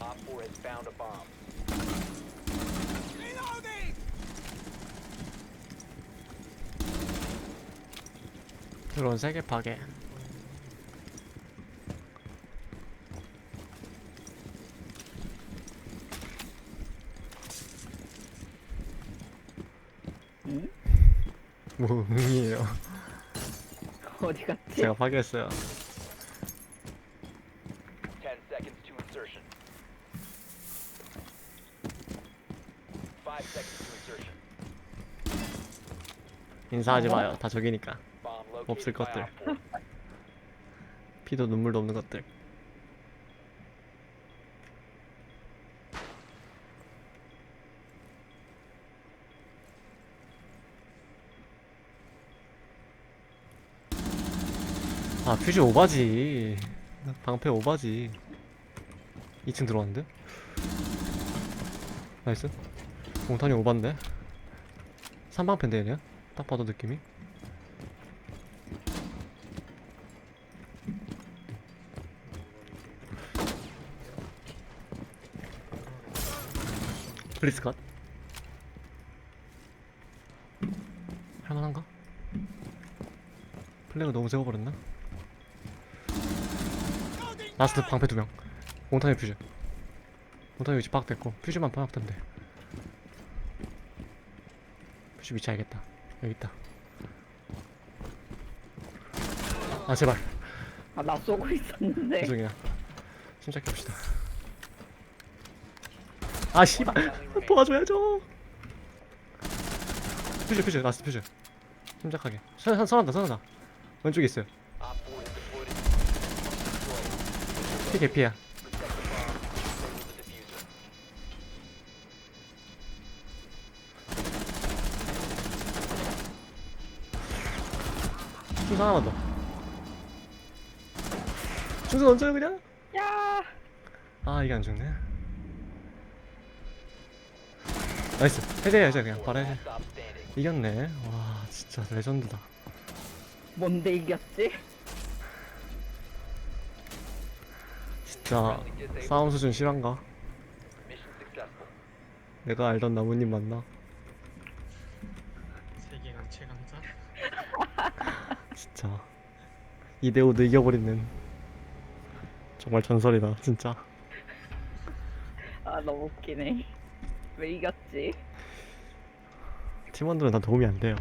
Op 4 has found a bomb. 드론 세개 파괴 응? 뭐 응이에요 어디 갔지? 제가 파괴했어요 10 seconds to insertion. 5 seconds to insertion. 인사하지 마요 다 적이니까 Bomb located 없을 by 것들. Op 4. 피도 눈물도 없는 것들 아 퓨즈 오바지 방패 오바지 2층 들어왔는데? 나이스 몽탄이 오반데? 3방패인데 얘네 딱 봐도 느낌이 플리스 컷 할만한가? 플레이가 너무 세워버렸나? 라스트 방패 두명 몽타니 퓨즈 몽타니 위치 파악됐고 퓨즈만 파악된대 퓨즈 위치 알겠다. 여기 있다. 아 제발. 아, 나 쏘고 있었는데. 죄송해요. 침착해봅시다. 아 씨발. 도와줘야죠. 퓨즈 퓨즈. 라스트 퓨즈. 침착하게. 선, 선, 선한다 선한다. 왼쪽에 있어요. Op 4 has deployed a 피 개피야 충전 하나만 더 충전 얹어요 그냥? 야! 아 이게 안 죽네 나이스 해제해야지 그냥 바로 해제. 이겼네 와 진짜 레전드다 뭔데 이겼지? 진짜 싸움 수준 실한가? 내가 알던 나무님 맞나? 진짜 2대5도 이겨버리는 정말 전설이다 진짜 아, 너무 웃기네. 왜 이겼지? 팀원들은 다 도움이 안 돼요